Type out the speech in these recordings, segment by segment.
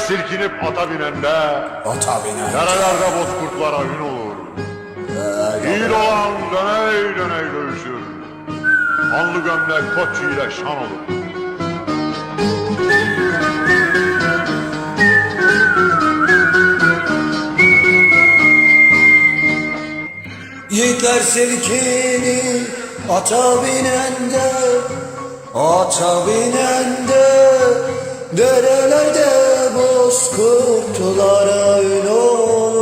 silkinip ata binende Ata biner. Derelerde bozkurtlara ün olur. Yiğit olan döney döney dövüşür. Kanlı gömlek koç ile şan olur. Yiğitler silkini ata binende Ata binende Derelerde bozkurtlara ün olur.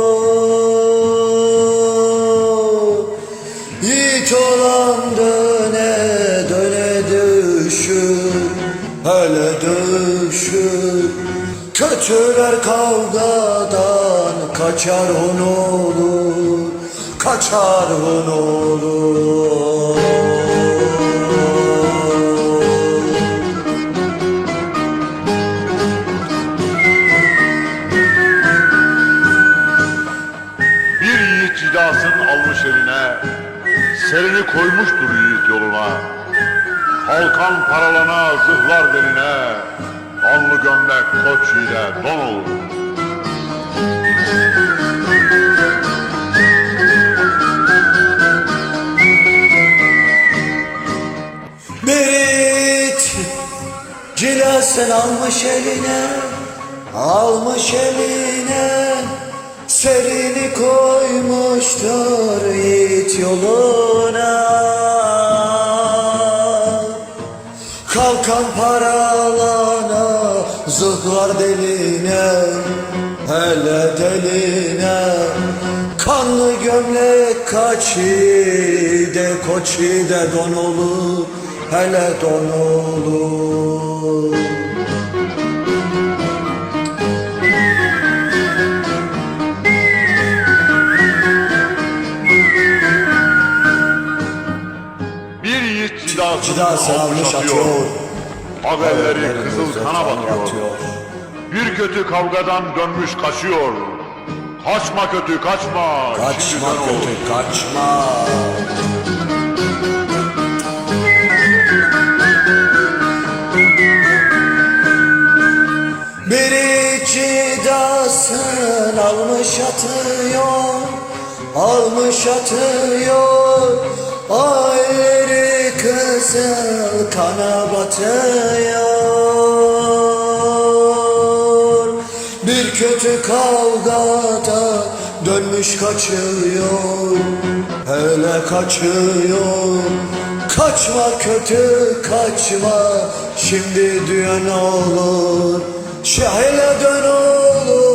Yiğit olan döne döne düşür Hele düşür. Kötüler kavgadan kaçar hun olur Kaçar hun olur Serini koymuştur yiğit yoluna. Kalkan paralana zırhlar beline. Allı gömlek koç ile don olur Berit Cilasın almış eline Almış eline. Serini koymuştur yiğit yoluna Kalkan paralana Zıhlar deline Hele deline. Kanlı gömlek kaçı de koçi de don olur Hele don olur Bir yiğit cidasını Cidası almış atıyor Haberleri kızıl kana batıyor. Bir kötü kavgadan dönmüş kaçıyor. Kaçma kötü kaçma. Kaçma kötü kaçma. Biri cidasın almış atıyor Almış atıyor. Ayları kızıl kana batıyor Bir kötü kavgada dönmüş kaçıyor Hele kaçıyor Kaçma kötü kaçma. Şimdi düğün olur. Şehre dön olur